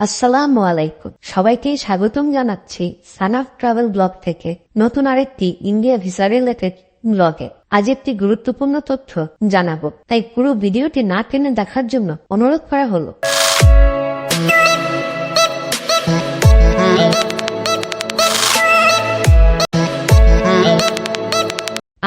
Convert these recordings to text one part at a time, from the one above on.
আসসালামু আলাইকুম। সবাইকে স্বাগতম জানাচ্ছি সানাফ ট্রাভেল ব্লগ থেকে নতুন আরেকটি ইন্ডিয়া ভিসা রিলেটেড ব্লগে। আজ একটি গুরুত্বপূর্ণ তথ্য জানাব। তাই পুরো ভিডিওটি না টেনে দেখার জন্য অনুরোধ করা হলো।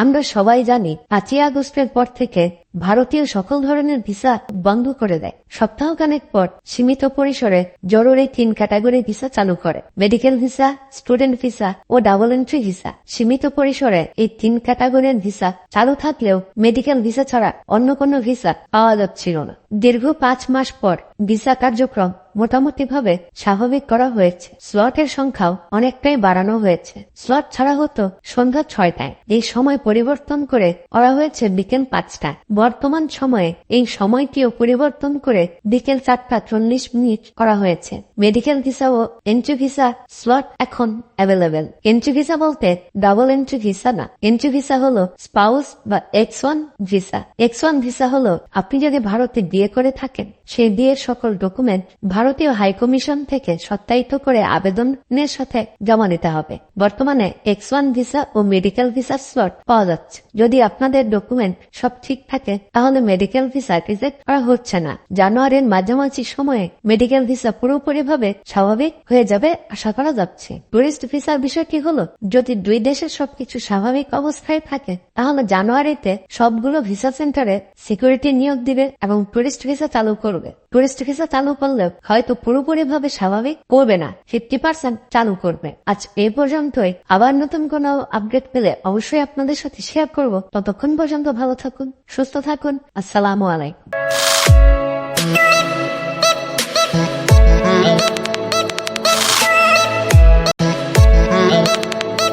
আমরা সবাই জানি, পাঁচই আগস্টের পর থেকে ভারতীয় সকল ধরনের ভিসা বন্ধ করে দেয়। সপ্তাহখানেক পর সীমিত পরিসরে জরুরি তিন ক্যাটাগরি ভিসা চালু করে। মেডিকেল ভিসা, স্টুডেন্ট ভিসা ও ডাবল এন্ট্রি ভিসা। সীমিত পরিসরে এই তিন ক্যাটাগরির ভিসা চালু থাকলেও মেডিকেল ভিসা ছাড়া অন্য কোনো ভিসা পাওয়া যাচ্ছিল না। দীর্ঘ পাঁচ মাস পর ভিসা কার্যক্রম মোটামুটিভাবে স্বাভাবিক করা হয়েছে। স্লটের সংখ্যাও অনেকটাই বাড়ানো হয়েছে। স্লট ছাড়া হতো সন্ধ্যা ছয়টায়। এই সময় পরিবর্তন করে করা হয়েছে বিকেল পাঁচটায়। বর্তমান সময়ে এই সময়টিও পরিবর্তন করে বিকেল চারটা চল্লিশ মিনিট করা হয়েছে। মেডিকেল ভিসা ও এন্ট্রি ভিসা স্লট এখন অ্যাভেলেবেল। এন্ট্রি ভিসা বলতে ডাবল এন্ট্রি ভিসা না। এন্ট্রি ভিসা হলো স্পাউস বা X one visa. X one visa হলো আপনি যদি ভারতে বিয়ে করে থাকেন, সেই বিয়ের সকল ডকুমেন্ট ভারতীয় হাইকমিশন থেকে সত্যায়িত করে আবেদনের সাথে জমা নিতে হবে। বর্তমানে এক্স ওয়ান ভিসা ও মেডিকেল ভিসার স্লট পাওয়া যাচ্ছে। যদি আপনাদের ডকুমেন্ট সব ঠিক থাকে, তাহলে মেডিকেল ভিসা রিজেক্ট করা হচ্ছে না। জানুয়ারির মাঝামাঝি সময়ে মেডিকেল ভিসা পুরোপুরিভাবে স্বাভাবিক হয়ে যাবে আশা করা যাচ্ছে। টুরিস্ট ভিসার বিষয়টি হলো, যদি দুই দেশের সবকিছু স্বাভাবিক অবস্থায় থাকে, তাহলে জানুয়ারিতে সবগুলো ভিসা সেন্টারে সিকিউরিটি নিয়োগ দিবে এবং টুরিস্ট ভিসা চালু করবে। টুরিস্ট ভিসা চালু করলে হয়তো পুরোপুরি ভাবে স্বাভাবিক করবে না ফিফটি পার্সেন্ট চালু করবে। আজ এ পর্যন্তই। আবার নতুন কোনো আপডেট পেলে অবশ্যই আপনাদের সাথে শেয়ার করব। ততক্ষণ পর্যন্ত ভালো থাকুন, সুস্থ থাকুন। আসসালামু আলাইকুম।